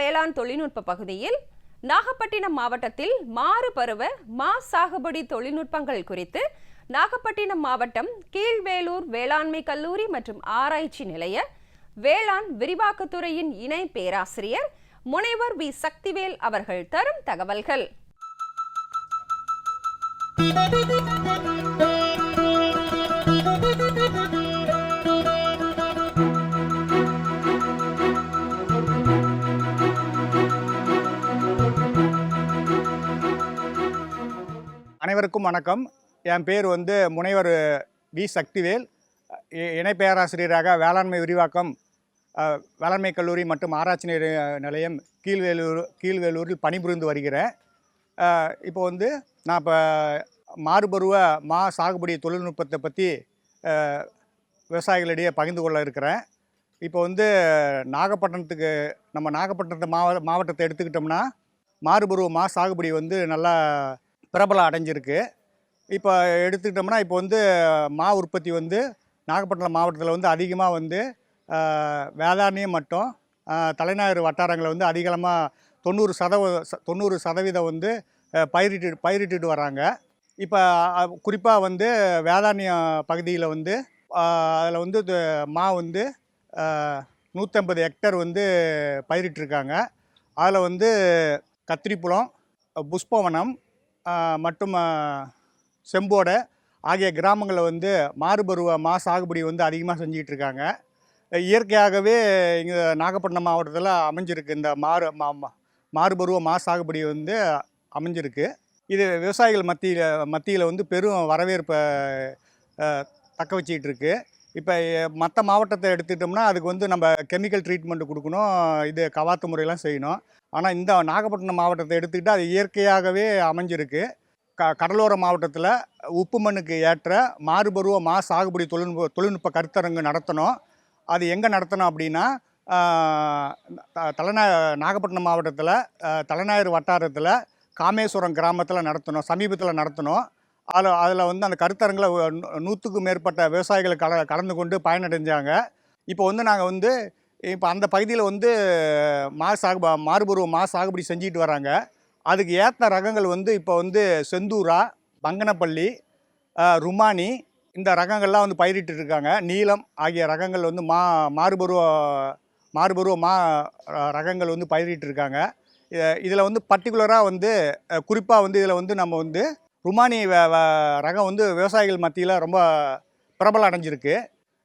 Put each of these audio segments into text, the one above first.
வேளாண் தொழில்நுட்ப பகுதியில் நாகப்பட்டினம் மாவட்டத்தில் மாறு பருவ மா சாகுபடி தொழில்நுட்பங்கள் குறித்து நாகப்பட்டினம் மாவட்டம் கீழ்வேலூர் வேளாண்மை கல்லூரி மற்றும் ஆராய்ச்சி நிலைய வேளாண் விரிவாக்கத்துறையின் இணை பேராசிரியர் முனைவர் வி. சக்திவேல் அவர்கள் தரும் தகவல்கள். அனைவருக்கும் வணக்கம். என் பேர் வந்து முனைவர் வி. சக்திவேல். இ- இணை பேராசிரியராக வேளாண்மை விரிவாக்கம் வேளாண்மை கல்லூரி மற்றும் ஆராய்ச்சி நிலைய- நிலையம் கீழ்வேலூர் கீழ்வேலூரில் பணிபுரிந்து வருகிறேன். இப்போ வந்து நான் இப்போ மாறுபருவ மா சாகுபடி தொழில்நுட்பத்தை பற்றி விவசாயிகளிடையே பகிர்ந்து கொள்ள இருக்கிறேன். இப்போ வந்து நாகப்பட்டினத்துக்கு நம்ம நாகப்பட்டினத்தை மாவ மாவட்டத்தை எடுத்துக்கிட்டோம்னா மாறுபருவ மா சாகுபடி வந்து நல்லா பிரபலம் அடைஞ்சிருக்கு. இப்போ எடுத்துக்கிட்டோம்னா இப்போ வந்து மா உற்பத்தி வந்து நாகப்பட்டினம் மாவட்டத்தில் வந்து அதிகமாக வந்து வேளாண்மையும் மட்டும் மற்றும் தலைநகர் வட்டாரங்களில் வந்து அதிகமாக தொண்ணூறு சதவ தொண்ணூறு சதவீதம் வந்து பயிரிட்டு பயிரிட்டு பயிரிட்டுட்டு வராங்க. இப்போ குறிப்பாக வந்து வேதாரண்யம் பகுதியில் வந்து அதில் வந்து மா வந்து நூற்றம்பது ஹெக்டர் வந்து பயிரிட்டிருக்காங்க. அதில் வந்து கத்திரிப்புலம் புஷ்பவனம் மற்றும் செம்போடை. ஆகிய கிராமங்களில் வந்து மாறுபருவ மா சாகுபடி வந்து அதிகமாக செஞ்சிகிட்டு இருக்காங்க இயற்கையாகவே இங்கே நாகப்பட்டினம் மாவட்டத்தில் அமைஞ்சிருக்கு இந்த மாறு மா மா- மாறுபருவ மா சாகுபடி வந்து அமைஞ்சிருக்கு. இது விவசாயிகள் மத்தியில் மத்தியில் வந்து பெரும் வரவேற்பை தக்க வச்சிக்கிட்டு இருக்குது இப்போ மற்ற மாவட்டத்தை எடுத்துக்கிட்டோம்னா அதுக்கு வந்து நம்ம கெமிக்கல் ட்ரீட்மெண்ட் கொடுக்கணும். இது கவாத்து முறையெல்லாம் செய்யணும். ஆனால் இந்த நாகப்பட்டினம் மாவட்டத்தை எடுத்துக்கிட்டால் அது இயற்கையாகவே அமைஞ்சிருக்கு. க கடலோர மாவட்டத்தில் உப்பு மண்ணுக்கு ஏற்ற மாறுபருவ மா சாகுபடி தொழில்நுட்ப தொழில்நுட்ப கருத்தரங்கு நடத்தணும். அது எங்கே நடத்தணும் அப்படின்னா தலைநா நாகப்பட்டினம் மாவட்டத்தில் தலைநாயர் வட்டாரத்தில் காமேஸ்வரம் கிராமத்தில் நடத்தணும் சமீபத்தில் நடத்தணும். அதில் அதில் வந்து அந்த கருத்தரங்கில் நூற்றுக்கும் மேற்பட்ட விவசாயிகள் கல கலந்து கொண்டு பயனடைஞ்சாங்க. இப்போ வந்து நாங்கள் வந்து இப்போ அந்த பகுதியில் வந்து மா சாகுபா மாறுபருவ மா சாகுபடி செஞ்சுட்டு வராங்க. அதுக்கு ஏற்ற ரகங்கள் வந்து இப்போ வந்து செந்தூரா பங்கனப்பள்ளி ருமானி இந்த ரகங்கள்லாம் வந்து பயிரிட்டு இருக்காங்க. நீலம் ஆகிய ரகங்கள் வந்து மா மாறுபருவ மாறுபருவ மா ரகங்கள் வந்து பயிரிட்டு இருக்காங்க இதில் வந்து பர்டிகுலராக வந்து குறிப்பாக வந்து இதில் வந்து நம்ம வந்து ருமானி வ- ரகம் வந்து விவசாயிகள் மத்தியில் ரொம்ப பிரபலம் அடைஞ்சிருக்கு.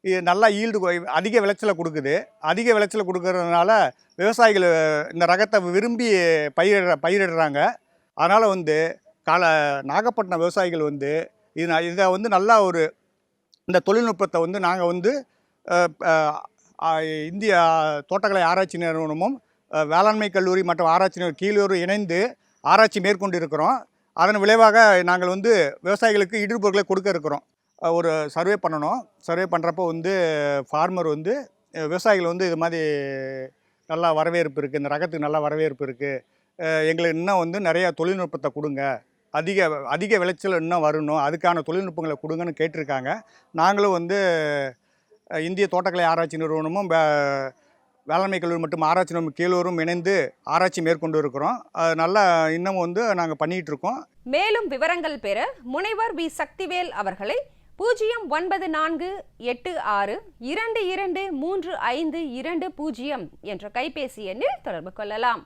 இது நல்லா ஈல்டு அதிக விளைச்சலை கொடுக்குது. அதிக விளைச்சலை கொடுக்கறதுனால விவசாயிகள் இந்த ரகத்தை விரும்பி பயிரிட பயிரிடுறாங்க. அதனால் வந்து கால நாகப்பட்டினம் விவசாயிகள் வந்து இது இதை வந்து நல்லா ஒரு இந்த தொழில்நுட்பத்தை வந்து நாங்கள் வந்து இந்திய தோட்டக்கலை ஆராய்ச்சி நிறுவனமும் வேளாண்மை கல்லூரி மற்றும் ஆராய்ச்சி கீழூர் இணைந்து ஆராய்ச்சி மேற்கொண்டு இருக்கிறோம் அதன் விளைவாக நாங்கள் வந்து விவசாயிகளுக்கு இடுபொருட்களை கொடுக்க இருக்கிறோம். ஒரு சர்வே பண்ணணும். சர்வே பண்ணுறப்போ வந்து ஃபார்மர் வந்து விவசாயிகள் வந்து இது மாதிரி நல்லா வரவேற்பு இருக்குது இந்த ரகத்துக்கு நல்லா வரவேற்பு இருக்குது எங்களுக்கு இன்னும் வந்து நிறையா தொழில்நுட்பத்தை கொடுங்க. அதிக அதிக விளைச்சல் இன்னும் வரணும். அதுக்கான தொழில்நுட்பங்களை கொடுங்கன்னு கேட்டிருக்காங்க. நாங்களும் வந்து இந்திய தோட்டக்கலை ஆராய்ச்சி நிறுவனமும் வேளாண்மை கல்லூரி மற்றும் ஆராய்ச்சி நம்ம கீழூரும் இணைந்து ஆராய்ச்சி மேற்கொண்டு இருக்கிறோம். அது நல்லா இன்னமும் வந்து நாங்கள் பண்ணிகிட்டு இருக்கோம். மேலும் விவரங்கள் பெற முனைவர் வி. சக்திவேல் அவர்களை பூஜ்ஜியம் ஒன்பது நான்கு எட்டு ஆறு இரண்டு இரண்டு மூன்று ஐந்து இரண்டு பூஜ்ஜியம் என்ற கைபேசி எண்ணில் தொடர்பு கொள்ளலாம்.